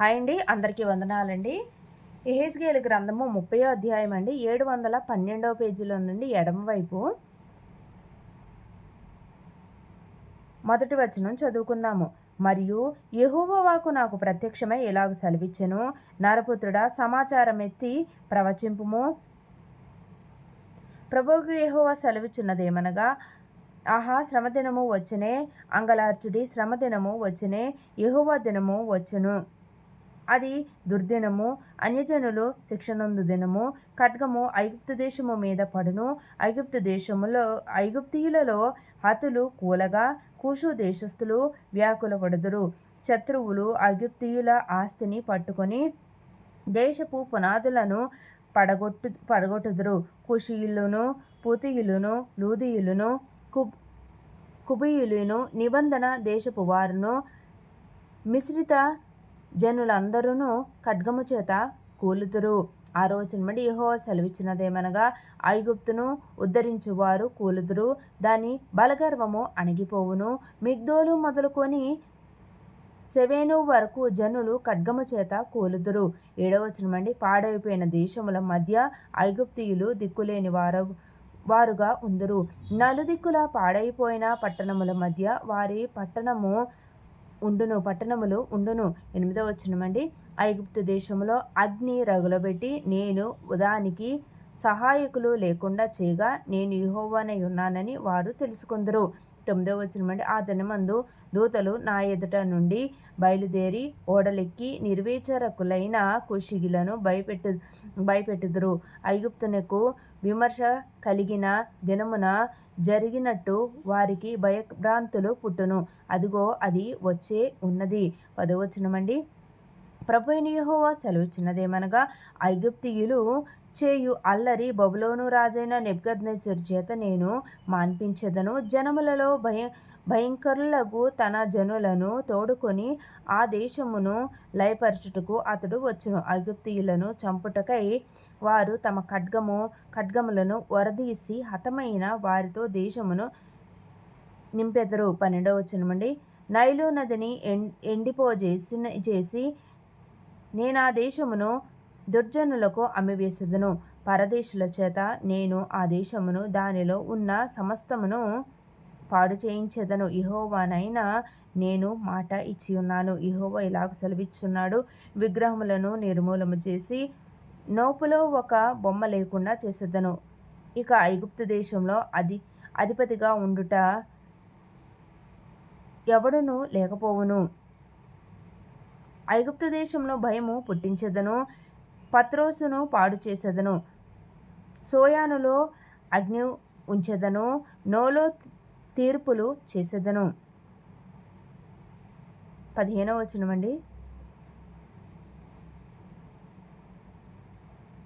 Hi అండి అందరికీ వందనాలండి. ఎహెస్గేల్ గ్రంథము ముప్పై అధ్యాయం అండి ఏడు వందల పన్నెండవ పేజీలో ఉందండి ఎడమవైపు మొదటి వచనం చదువుకుందాము. మరియు యహోవాకు నాకు ప్రత్యక్షమై ఇలాగ సెలవిచ్చెను? నరపుత్రుడా సమాచారం ఎత్తి ప్రవచింపుము. ప్రభువుకు యహోవా సెలవిచ్చున్నదేమనగా ఆహా శ్రమదినము వచ్చనే అంగలార్చుడి శ్రమదినము వచ్చనే యహోవా దినము వచ్చును. అది దుర్దినము అన్యజనులు శిక్షణందు దినము ఖడ్గము ఐగుప్తు దేశము మీద పడును. ఐగుప్తు దేశములో ఐగుప్తీయులలో హతులు కూలగా కూషు దేశస్థులు వ్యాకులపడుదురు. శత్రువులు ఐగుప్తీయుల ఆస్తిని పట్టుకొని దేశపు పునాదులను పడగొట్టు పడగొట్టుదురు. కుషీయులను పూతీయులను లూదీయులను కుబ్ కుబీయులను నిబంధన దేశపు వారును మిశ్రిత జనులందరూ ఖడ్గము చేత కూలుతురు. ఆ రోజున నుండి యహో సెలవిచ్చినదేమనగా ఐగుప్తును ఉద్ధరించువారు కూలుదురు. దాని బలగర్వము అణిగిపోవును. మిగ్దోలు మొదలుకొని సెవెను వరకు జనులు ఖడ్గము చేత కూలుదురు. ఏడవచనమండి పాడైపోయిన దేశముల మధ్య ఐగుప్తీయులు దిక్కులేని వారు వారుగా ఉందరు. నలుదిక్కుల పాడైపోయిన పట్టణముల మధ్య వారి పట్టణము ఉండును పట్టణములు ఉండును. ఎనిమిదో వచ్చినమండి ఐగుప్తు దేశంలో అగ్ని రగులబెట్టి నేను ఉదానికి సహాయకులు లేకుండా చేయగా నేను యుహోవానై ఉన్నానని వారు తెలుసుకుందరు. తొమ్మిదో వచ్చినమండి ఆ దినమందు దూతలు నా ఎదుట నుండి బయలుదేరి ఓడలెక్కి నిర్వేచరకులైన కుషిగిలను భయపెట్టు భయపెట్టుదురు. ఐగుప్తునకు విమర్శ కలిగిన దినమున జరిగినట్టు వారికి భయభ్రాంతులు పుట్టును. అదిగో అది వచ్చే ఉన్నది. పదవచనమండి ప్రభు సెలవు సెలవిచ్చినదేమనగా ఐగుప్తియులు చేయు అల్లరి బబులోను రాజైన నెబ్గద్నెచ్చర్ చేత నేను మాన్పించెదను. జనములలో భయ భయంకరులకు తన జనులను తోడుకొని ఆ దేశమును లయపరచుటకు అతడు వచ్చును. ఐగుప్తియులను చంపుటకై వారు తమ ఖడ్గము ఖడ్గములను వరదీసి హతమైన వారితో దేశమును నింపెదరు. పన్నెండవ వచనమండి. నైలు నదిని ఎండిపో చేసిన చేసి నేను ఆ దేశమును దుర్జనులకు అమ్మివేసెదను. పరదేశుల చేత నేను ఆ దేశమును దానిలో ఉన్న సమస్తమును పాడు చేయించెదను ఇహోవానైనా నేను మాట ఇచ్చి ఉన్నాను ఇహోవా ఇలాగ సెలవిచ్చున్నాడు. విగ్రహములను నిర్మూలము చేసి నోపులో ఒక బొమ్మ లేకుండా చేసేదను. ఇక ఐగుప్తు దేశంలో అది అధిపతిగా ఉండుట ఎవడును లేకపోవును. ఐగుప్తు దేశంలో భయము పుట్టించెదను. పత్రోసును పాడు చేసేదను. సోయానులో అగ్ని ఉంచెదను. నోలో తీర్పులు చేసేదను. పదిహేనవ వచనమండి.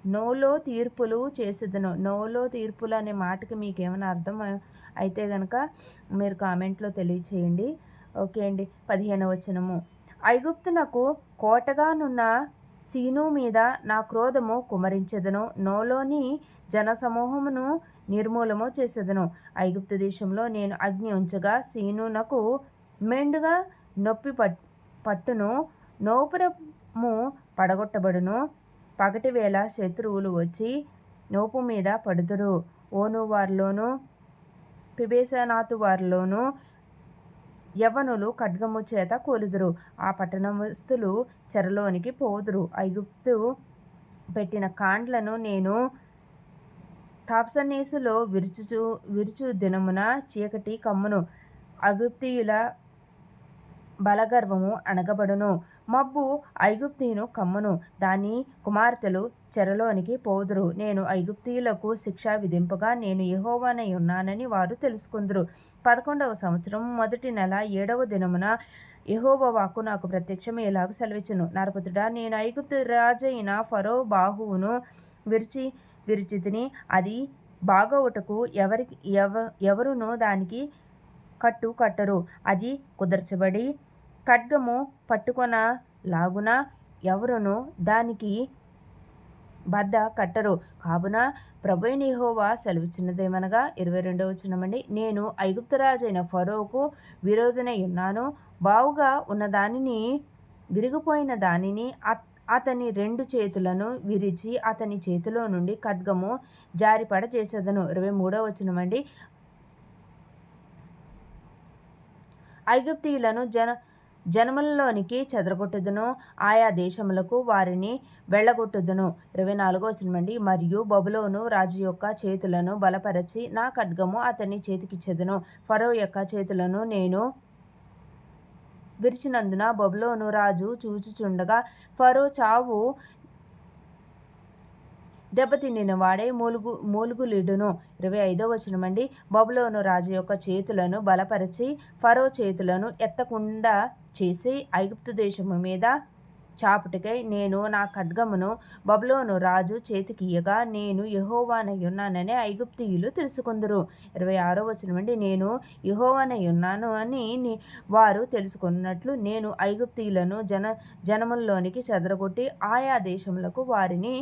నోలో తీర్పులు చేసేదను. నోలో తీర్పులు అనే మాటకి మీకు ఏమైనా అర్థం అయితే కనుక మీరు కామెంట్లో తెలియచేయండి. ఓకే అండి. పదిహేనవ వచనము. ఐగుప్తునకు కోటగానున్న సీను మీద నా క్రోధము కుమరించెదను. నోలోని జనసమూహమును నిర్మూలము చేసేదను. ఐగుప్తు దేశంలో నేను అగ్ని ఉంచగా సీనునకు మెండుగా నొప్పి పట్ పట్టును. నోపురము పడగొట్టబడును. పగటి వేళ శత్రువులు వచ్చి నోపు మీద పడుతురు ఓను వారిలోను పిబేసనాథు వారిలోను యవనులు ఖడ్గము చేత కూలుదురు. ఆ పట్టణస్తులు చెరలోనికి పోదురు. ఐగుప్తు పెట్టిన కాండ్లను నేను తాప్సనేసులో విరుచుచు విరుచు దినమున చీకటి కమ్మును. అగుప్తియుల బలగర్వము అణగబడును. మబ్బు ఐగుప్తీను కమ్మును. దాని కుమార్తెలు చెరలోనికి పోదురు. నేను ఐగుప్తీయులకు శిక్ష విధింపగా నేను యహోవానై ఉన్నానని వారు తెలుసుకుందరు. పదకొండవ సంవత్సరం మొదటి నెల ఏడవ దినమున యహోవ నాకు ప్రత్యక్షం ఇలాగ సెలవిచ్చును. నరపుతుడా నేను ఐగుప్తు రాజైన ఫరో బాహువును విరిచి విరిచితిని అది బాగోవుటకు ఎవరికి ఎవ ఎవరునో దానికి కట్టు కట్టరు అది కుదర్చబడి ఖడ్గము పట్టుకొన లాగున ఎవరును దానికి బద్ద కట్టరు. కావున ప్రభైనిహోవా సెలవిచ్చినదేమనగా ఇరవై రెండవ వచనమండి. నేను ఐగుప్తరాజైన ఫరోకు విరోధనై ఉన్నాను. బావుగా ఉన్న దానిని విరిగిపోయిన దానిని అతని రెండు చేతులను విరిచి అతని చేతిలో నుండి ఖడ్గము జారిపడ చేసేదను ఇరవై మూడో వచనమండి. ఐగుప్తీయులను జన జనములలోనికి చెదరగొట్టుదును. ఆయా దేశములకు వారిని వెళ్ళగొట్టుదును. ఇరవై నాలుగో వచనమండి మరియు బబులోను రాజు యొక్క చేతులను బలపరచి నా ఖడ్గము అతని చేతికిచ్చెదను. ఫరో యొక్క చేతులను నేను విరిచినందున బబులోను రాజు చూచుచుండగా ఫరో చావు దెబ్బతిన్నిన వాడే మూలుగు మూలుగులిడును. ఇరవై ఐదో వచనమండి బబులోను రాజు యొక్క చేతులను బలపరిచి ఫరో చేతులను ఎత్తకుండా చేసి ఐగుప్తు దేశము మీద చాపటికై నేను నా ఖడ్గమును బబులోను రాజు చేతికియగా నేను యహోవానయ్యున్నానని ఐగుప్తీయులు తెలుసుకుందరు. ఇరవై ఆరో వచనమండి నేను యహోవానయ్యున్నాను అని వారు తెలుసుకున్నట్లు నేను ఐగుప్తీయులను జన జనముల్లోనికి చెదరగొట్టి ఆయా దేశములకు వారిని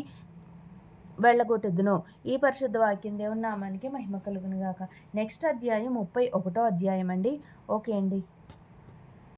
వెళ్ళగొట్టుదును. ఈ పరిశుద్ధ వాక్యం దేవుని నామానికి మహిమ కలుగునుగాక. నెక్స్ట్ అధ్యాయం ముప్పై ఒకటో అధ్యాయం అండి ఓకే అండి.